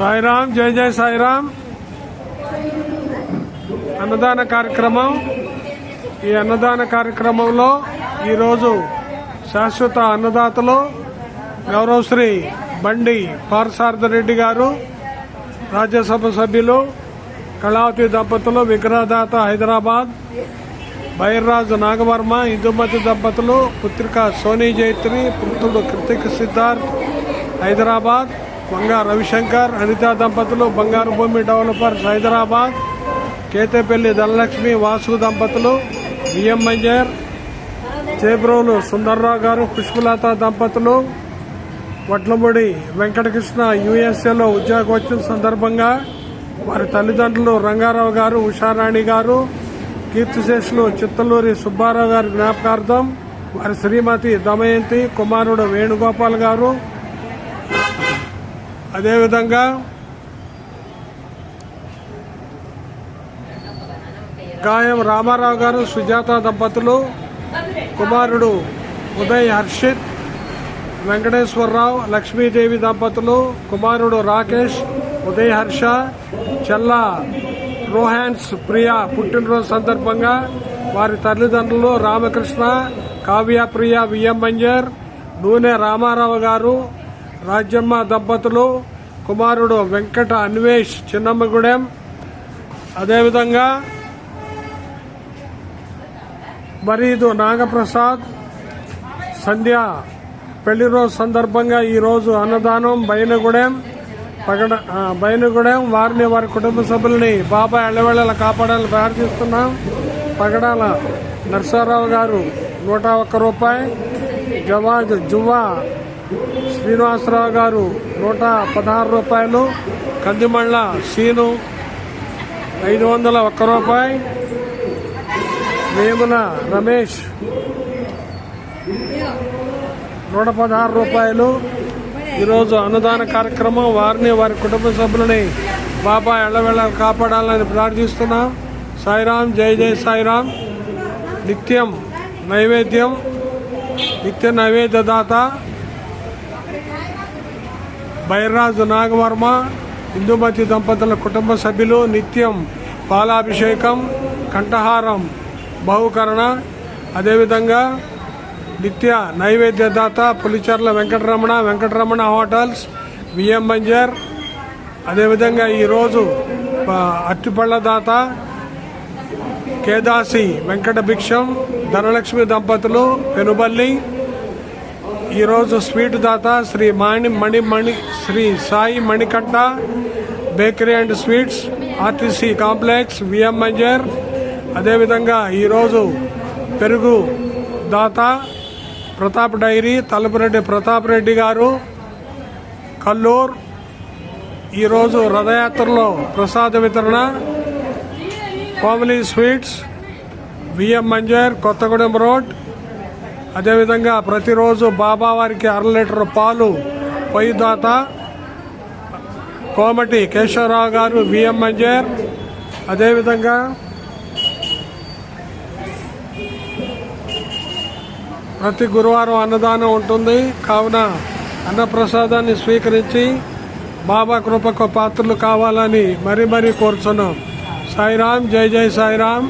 సాయిరామ్ జై జై సాయిరామ్. అన్నదాన కార్యక్రమం ఈ అన్నదాన కార్యక్రమంలో ఈరోజు శాశ్వత అన్నదాతలు గౌరవశ్రీ బండి పారసారథరెడ్డి గారు రాజ్యసభ సభ్యులు కళావతి దంపతులు విగ్రహదాత హైదరాబాద్ బైర్రాజు నాగవర్మ ఇందుమతి దంపతులు పుత్రిక సోనీ జైత్రి పుత్రుడు కృతిక్ సిద్ధార్థ్ హైదరాబాద్ బంగారు రవిశంకర్ అనిత దంపతులు బంగారు భూమి డెవలపర్స్ హైదరాబాద్ కేతేపల్లి ధనలక్ష్మి వాసు దంపతులు బిఎం మంజర్ చేబ్రోలు సుందర్రావు గారు పుష్పలత దంపతులు వడ్లమూడి వెంకటకృష్ణ యుఎస్ఏలో వచ్చిన సందర్భంగా వారి తల్లిదండ్రులు రంగారావు గారు ఉషారాణి గారు కీర్తిశేషులు చిత్తలూరి సుబ్బారావు గారి జ్ఞాపకార్థం వారి శ్రీమతి దమయంతి కుమారుడు వేణుగోపాల్ గారు అదేవిధంగా గాయం రామారావు గారు సుజాత దంపతులు కుమారుడు ఉదయ్ హర్షిత్ వెంకటేశ్వరరావు లక్ష్మీదేవి దంపతులు కుమారుడు రాకేష్ ఉదయ్ హర్ష చెల్ల రోహాన్స్ ప్రియా పుట్టినరోజు సందర్భంగా వారి తల్లిదండ్రులు రామకృష్ణ కావ్య ప్రియ విఎం మంజర్ నూనె రామారావు గారు రాజ్యమ్మ దంపతులు కుమారుడు వెంకట అన్వేష్ చిన్నమ్మగూడెం. అదేవిధంగా మరీదు నాగప్రసాద్ సంధ్య పెళ్ళి రోజు సందర్భంగా ఈరోజు అన్నదానం బయనగూడెం పగడ బయనగూడెం వారిని వారి కుటుంబ సభ్యుల్ని బాబాయ్ ఎళ్ళవేళలా కాపాడాలని ప్రార్థిస్తున్నాం. పగడాల నరసారావు గారు నూట ఒక్క రూపాయి జవాజ్ జువ్వా శ్రీనివాసరావు గారు నూట పదహారు రూపాయలు కందిమళ్ళ సీను ఐదు వందల ఒక్క రూపాయి వేముల రమేష్ నూట పదహారు రూపాయలు. ఈరోజు అన్నదాన కార్యక్రమం వారిని వారి కుటుంబ సభ్యులని బాబా ఎళ్ళవేళ కాపాడాలని ప్రార్థిస్తున్నాం. సాయిరాం జై జై సాయిరాం. నిత్యం నైవేద్యం నిత్య నైవేద్యదాత బైర్రాజు నాగవర్మ ఇందుమతి దంపతుల కుటుంబ సభ్యులు నిత్యం పాలాభిషేకం కంఠహారం బహుకరణ. అదేవిధంగా నిత్య నైవేద్యదాత పులిచర్ల వెంకటరమణ వెంకటరమణ హోటల్స్ విఎం మంజర్ అదేవిధంగా ఈరోజు ఆ, అట్టిపళ్ళ దాత కేదాసి వెంకట భిక్షం ధనలక్ష్మి దంపతులు పెనుబల్లి ఈరోజు స్వీట్ దాత Shri Mani Mani Mani Shri Sai Manikatta bakery and sweets RTC complex VM Manjar. అదేవిధంగా ఈరోజు పెరుగు దాత ప్రతాప్ డైరీ తలుపురెడ్డి ప్రతాప్ రెడ్డి గారు కల్లూర్. ఈరోజు రథయాత్రలో ప్రసాద వితరణ Komali sweets VM Manjar Kothagudem road. అదేవిధంగా ప్రతిరోజు బాబా వారికి అర లీటర్ పాలు పొయ్యి దాత కోమటి కేశవరావు గారు విఎం మంజర్. అదేవిధంగా ప్రతి గురువారం అన్నదానం ఉంటుంది. కావున అన్నప్రసాదాన్ని స్వీకరించి బాబా కృపకు పాత్రలు కావాలని మరీ మరీ కోరుచున్నాం. సాయిరాం జై జై సాయిరాం